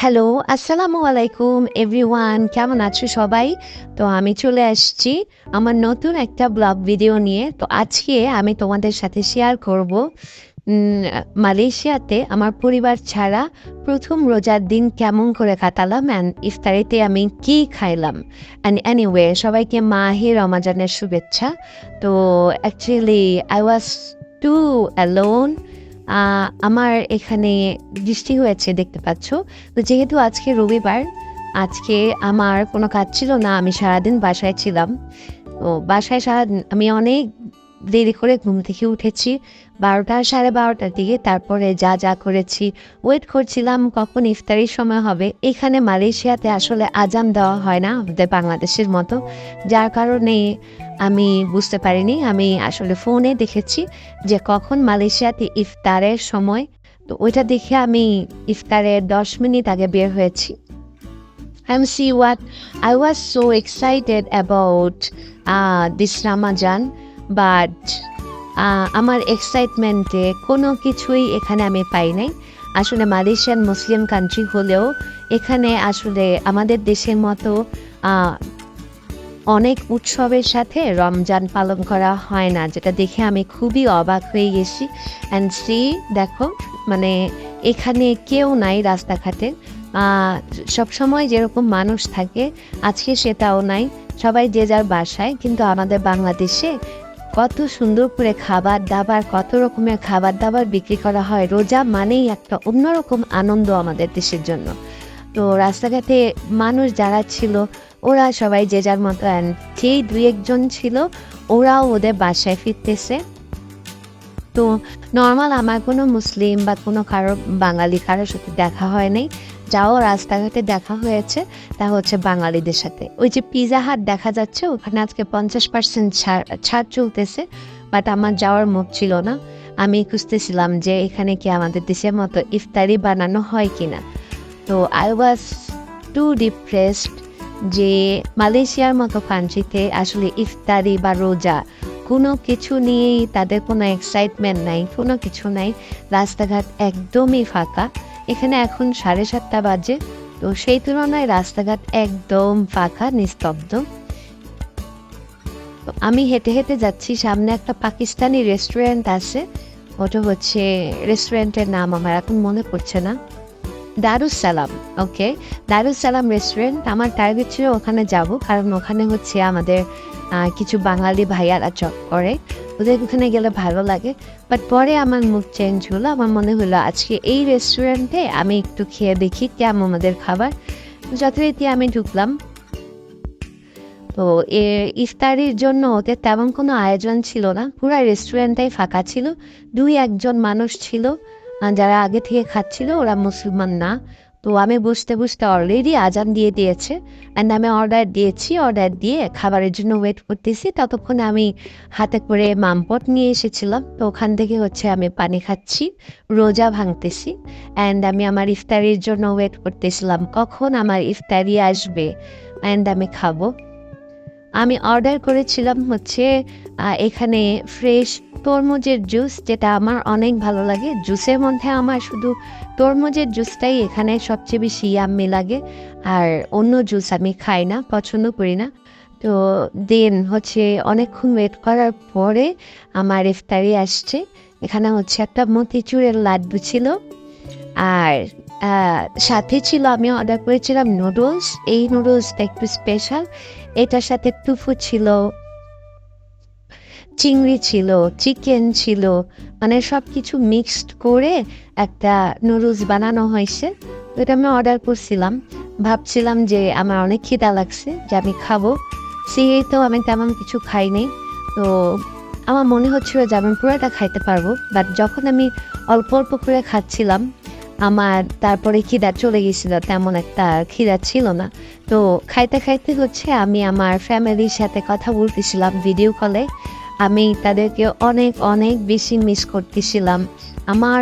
Hello আসসালামু আলাইকুম everyone কেমন আছো সবাই? তো আমি চলে আসছি আমার নতুন একটা ব্লগ ভিডিও নিয়ে। তো আজকে আমি তোমাদের সাথে শেয়ার করব মালয়েশিয়াতে আমার পরিবার ছাড়া প্রথম রোজার দিন কেমন করে কাটালাম অ্যান্ড ইফতারিতে আমি কি খাইলাম। অ্যান্ড এনিওয়ে সবাইকে মাহে রমাজানের শুভেচ্ছা। তো actually I was too alone আমার এখানে বৃষ্টি হয়েছে, দেখতে পাচ্ছ। তো যেহেতু আজকে রবিবার, আজকে আমার কোনো কাজ ছিল না, আমি সারাদিন বাসায় ছিলাম। তো বাসায় সারা আমি অনেক দেরি করে ঘুম থেকে উঠেছি। বারোটা সাড়ে বারোটার দিকে তারপরে যা যা করেছি ওয়েট করছিলাম কখন ইফতারির সময় হবে। এখানে মালয়েশিয়াতে আসলে আজান দেওয়া হয় না আমাদের বাংলাদেশের মতো। যার কারণে আমি বুঝতে পারিনি আমি আসলে ফোনে দেখেছি যে কখন মালয়েশিয়াতে ইফতারের সময়। তো ওইটা দেখে আমি ইফতারের দশ মিনিট আগে বের হয়েছি। I'm see what I was so excited about uh, this Ramadan uh, আমার এক্সাইটমেন্টে কোনো কিছুই এখানে আমি পাই নাই। আসলে মালয়েশিয়ান মুসলিম কান্ট্রি হলেও এখানে আসলে আমাদের দেশের মতো অনেক উৎসবের সাথে রমজান পালন করা হয় না যেটা দেখে আমি খুবই অবাক হয়ে গেছি। অ্যান্ড সি দেখো মানে এখানে কেউ নাই রাস্তাঘাটে। সবসময় যেরকম মানুষ থাকে আজকে সেটাও নাই। সবাই যে যার বাসায় কিন্তু আমাদের বাংলাদেশে কত সুন্দর করে খাবার দাবার, কত রকমের খাবার দাবার বিক্রি করা হয়। রোজা মানেই একটা অন্যরকম আনন্দ আমাদের দেশের জন্য। তো রাস্তাঘাটে মানুষ যারা ছিল, ওরা সবাই যে যার মতো যেই দুই একজন ছিল, ওরাও ওদের বাসায় ফিরতেছে। তো নর্মাল আমার কোনো মুসলিম বা কোনো কারও বাঙালি কারোর সাথে দেখা হয় নাই। যাও, রাস্তাঘাটে দেখা হয়েছে, তা হচ্ছে বাঙালিদের সাথে। ওই যে পিজা হাট দেখা যাচ্ছে, ওখানে আজকে পঞ্চাশ পার্সেন্ট ছাড় চলতেছে বাট আমার যাওয়ার মুখ ছিল না। আমি খুঁজতেছিলাম যে এখানে কি আমাদের দেশের মতো ইফতারি বানানো হয় কিনা। তো আই ওয়াজ টু ডিপ্রেসড যে মালয়েশিয়ার মতো কান্ট্রিতে আসলে ইফতারি বা রোজা কোনো কিছু নিয়েই তাদের কোনো এক্সাইটমেন্ট নাই, কোনো কিছু নাই। রাস্তাঘাট একদমই ফাঁকা। এখানে এখন সাড়ে সাতটা বাজে, তো সেই তুলনায় রাস্তাঘাট একদম ফাঁকা, নিস্তব্ধ। আমি হেঁটে হেঁটে যাচ্ছি, সামনে একটা পাকিস্তানি রেস্টুরেন্ট আছে, ওটা হচ্ছে রেস্টুরেন্টের নাম আমার এখন মনে পড়ছে না। দারুসালাম ওকে দারুসালাম রেস্টুরেন্ট আমার টার্গেট ছিল ওখানে যাব, কারণ ওখানে হচ্ছে আমাদের কিছু বাঙালি ভাইয়ারা চক করে। ওদের ওখানে গেলে ভালো লাগে। বাট পরে আমার মুখ চেঞ্জ হলো, আমার মনে হলো আজকে এই রেস্টুরেন্টে আমি একটু খেয়ে দেখি কেমন আমাদের খাবার। যথারীতি আমি ঢুকলাম। তো এ ইফতারির জন্য ওদের তেমন কোনো আয়োজন ছিল না। পুরো রেস্টুরেন্টটাই ফাঁকা ছিল। দুই একজন মানুষ ছিল। যারা আগে থেকে খাচ্ছিল ওরা মুসলমান না। তো আমি বুঝতে বুঝতে অলরেডি আজান দিয়ে দিয়েছে অ্যান্ড আমি অর্ডার দিয়েছি অর্ডার দিয়ে খাবারের জন্য ওয়েট করতেছি। ততক্ষণ আমি হাতে করে মামপট নিয়ে এসেছিলাম, তো ওখান থেকে হচ্ছে আমি পানি খাচ্ছি, রোজা ভাঙতেছি অ্যান্ড আমি আমার ইফতারির জন্য ওয়েট করতেছিলাম, কখন আমার ইফতারি আসবে অ্যান্ড আমি খাব। আমি অর্ডার করেছিলাম হচ্ছে এখানে ফ্রেশ তরমুজের জুস যেটা আমার অনেক ভালো লাগে। জুসের মধ্যে আমার শুধু তরমুজের জুসটাই এখানে সবচেয়ে বেশি ইয়াম্মি লাগে। আর অন্য জুস আমি খাই না, পছন্দ করি না। তো দেন হচ্ছে অনেকক্ষণ ওয়েট করার পরে আমার ইফতারি আসছে। এখানে হচ্ছে একটা মতিচুরের লাড্ডু ছিল। আর সাথে ছিল আমি অর্ডার করেছিলাম নুডলস এই নুডলসটা একটু স্পেশাল এটার সাথে টুফু ছিল চিংড়ি ছিল চিকেন ছিল মানে সব কিছু মিক্সড করে একটা নুডলস বানানো হয়েছে। তো এটা আমি অর্ডার করছিলাম। ভাবছিলাম যে আমার অনেক খিদা লাগছে যে আমি খাব। সেই তো আমি তেমন কিছু খাইনি তো আমার মনে হচ্ছিল যে আমি পুরোটা খাইতে পারব। বাট যখন আমি অল্প অল্প করে খাচ্ছিলাম, আমার তারপরে খিদা চলে গেছিল, তেমন একটা খিদা ছিল না। তো খাইতে খাইতে হচ্ছে আমি আমার ফ্যামিলির সাথে কথা বলতেছিলাম ভিডিও কলে আমি তাদেরকে অনেক অনেক বেশি মিস করতেছিলাম। আমার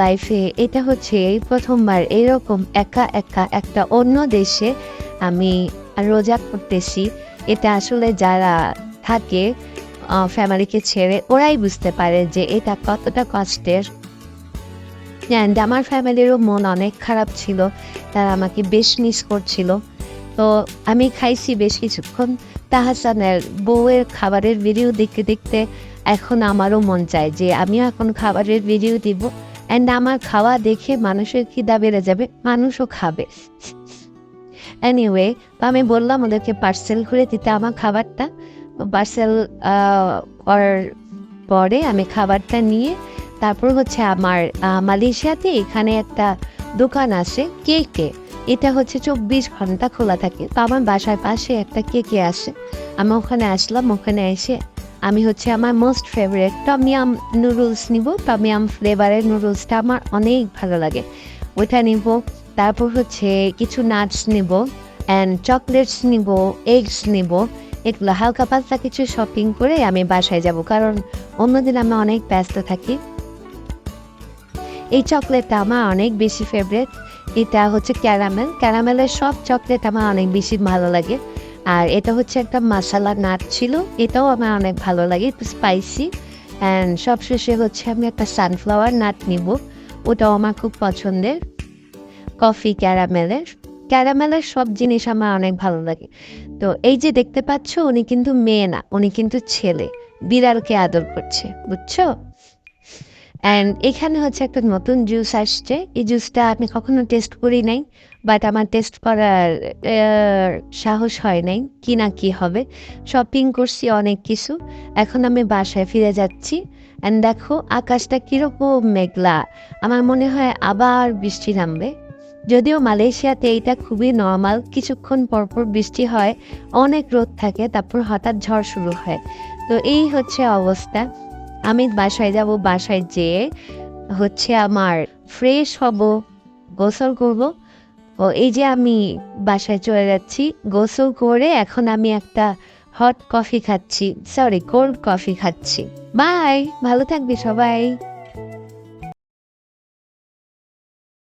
লাইফে এটা হচ্ছে এই প্রথমবার এরকম একা একা একটা অন্য দেশে আমি রোজা করতেছি। এটা আসলে যারা থাকে ফ্যামিলিকে ছেড়ে ওরাই বুঝতে পারে যে এটা কতটা কষ্টের। অ্যান্ড আমার ফ্যামিলিরও মন অনেক খারাপ ছিল, তারা আমাকে বেশ মিস করছিল। তো আমি খাইছি বেশ কিছুক্ষণ তাহাসানের বউয়ের খাবারের ভিডিও দেখতে দেখতে এখন আমারও মন চায় যে আমিও এখন খাবারের ভিডিও দিব। অ্যান্ড আমার খাওয়া দেখে মানুষের খিদা বেড়ে যাবে, মানুষও খাবে। এনিওয়ে আমি বললাম ওদেরকে পার্সেল করে দিতে আমার খাবারটা। পার্সেল করার পরে আমি খাবারটা নিয়ে তারপর হচ্ছে আমার মালয়েশিয়াতে এখানে একটা দোকান আছে, কেকে। এটা হচ্ছে চব্বিশ ঘণ্টা খোলা থাকে। তো আমার বাসার পাশে একটা কেকে আসে। আমি ওখানে আসলাম, ওখানে এসে আমি হচ্ছে আমার most favourite tom yum noodles নিব। টমিয়াম ফ্লেভারের নুডলসটা আমার অনেক ভালো লাগে। ওইটা নিব, তারপর হচ্ছে কিছু নাটস নিব অ্যান্ড চকলেটস নিব এগস নিব। এগুলো হালকা পাতলা কিছু শপিং করে আমি বাসায় যাব, কারণ অন্যদিন আমি অনেক ব্যস্ত থাকি। এই চকলেটটা আমার অনেক বেশি ফেভারেট এটা হচ্ছে ক্যারামেল। ক্যারামেলের সব চকলেট আমার অনেক বেশি ভালো লাগে। আর এটা হচ্ছে একটা মশালা নাট ছিল, এটাও আমার অনেক ভালো লাগে, একটু স্পাইসি অ্যান্ড সবশেষে হচ্ছে আমি একটা সানফ্লাওয়ার নাট নিব, ওটাও আমার খুব পছন্দের। কফি ক্যারামেলের ক্যারামেলের সব জিনিস আমার অনেক ভালো লাগে। তো এই যে দেখতে পাচ্ছ, উনি কিন্তু মেয়ে না, উনি কিন্তু ছেলে। বিড়ালকে আদর করছে, বুঝছ? অ্যান্ড এখানে হচ্ছে একটা নতুন জুস আসছে। এই জুসটা আমি কখনো টেস্ট করি নাই বাট আমার টেস্ট করার সাহস হয় নাই কি না কি হবে। শপিং করছি অনেক কিছু। এখন আমি বাসায় ফিরে যাচ্ছি। অ্যান্ড দেখো, আকাশটা কীরকম মেঘলা। আমার মনে হয় আবার বৃষ্টি নামবে। যদিও মালয়েশিয়াতে এইটা খুবই নর্মাল কিছুক্ষণ পরপর বৃষ্টি হয়, অনেক রোদ থাকে, তারপর হঠাৎ ঝড় শুরু হয়। তো এই হচ্ছে অবস্থা। আমি বাসায় যাব, বাসায় যেয়ে হচ্ছে আমার ফ্রেশ হব, গোসল করব। ও, এই যে আমি বাসায় চলে যাচ্ছি, গোসল করে এখন আমি একটা হট কফি খাচ্ছি সরি কোল্ড কফি খাচ্ছি। বাই ভালো থাকবি সবাই।